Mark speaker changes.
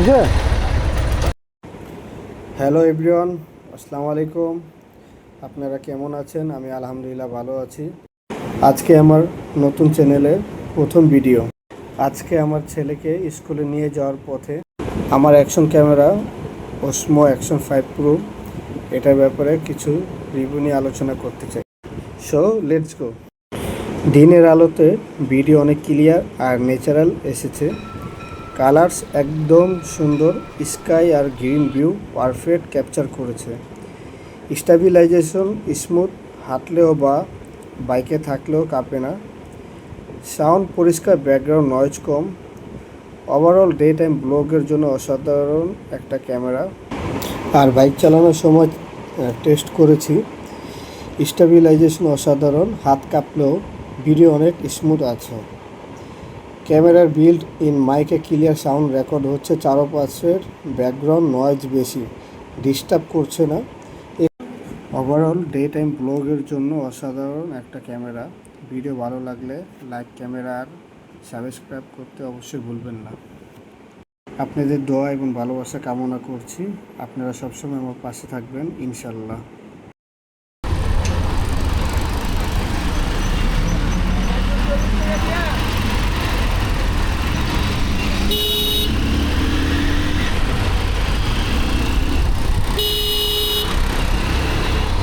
Speaker 1: ঠিক আছে hello everyone আসসালামু আলাইকুম। আপনারা কেমন আছেন? আমি আলহামদুলিল্লাহ ভালো আছি। আজকে আমার নতুন চ্যানেলের প্রথম ভিডিও। আজকে আমার ছেলেকে স্কুলে নিয়ে যাওয়ার পথে আমার action camera Osmo action five pro এটার ব্যাপারে কিছু রিভিউ নিয়ে আলোচনা করতে চাই। সো লেটস গো দিনের আলোতে ভিডিও অনেক ক্লিয়ার আর ন্যাচারাল এসেছে। কালার্স একদম সুন্দর, স্কাই আর গ্রিন ভিউ পারফেক্ট ক্যাপচার করেছে। স্টাবিলাইজেশন স্মুথ, হাঁটলেও বা বাইকে থাকলেও কাঁপে না। সাউন্ড পরিষ্কার, ব্যাকগ্রাউন্ড নয়েজ কম। ওভারঅল ডে টাইম ব্লগের জন্য অসাধারণ একটা ক্যামেরা। আর বাইক চালানোর সময় টেস্ট করেছি। স্টাবিলাইজেশন অসাধারণ, হাত কাঁপলেও ভিডিও অনেক স্মুথ আছে। ক্যামেরার বিল্ড ইন মাইকে ক্লিয়ার সাউন্ড রেকর্ড হচ্ছে চারপাশের ব্যাকগ্রাউন্ড নয়েজ বেশি, ডিস্টার্ব করছে না। ওভারঅল ডে টাইম ব্লগের জন্য অসাধারণ একটা ক্যামেরা। ভিডিও ভালো লাগলে লাইক ক্যামেরা আর সাবস্ক্রাইব করতে অবশ্যই ভুলবেন না। আপনাদের দোয়া এবং ভালোবাসা কামনা করছি। আপনারা সবসময় আমার পাশে থাকবেন ইনশাল্লাহ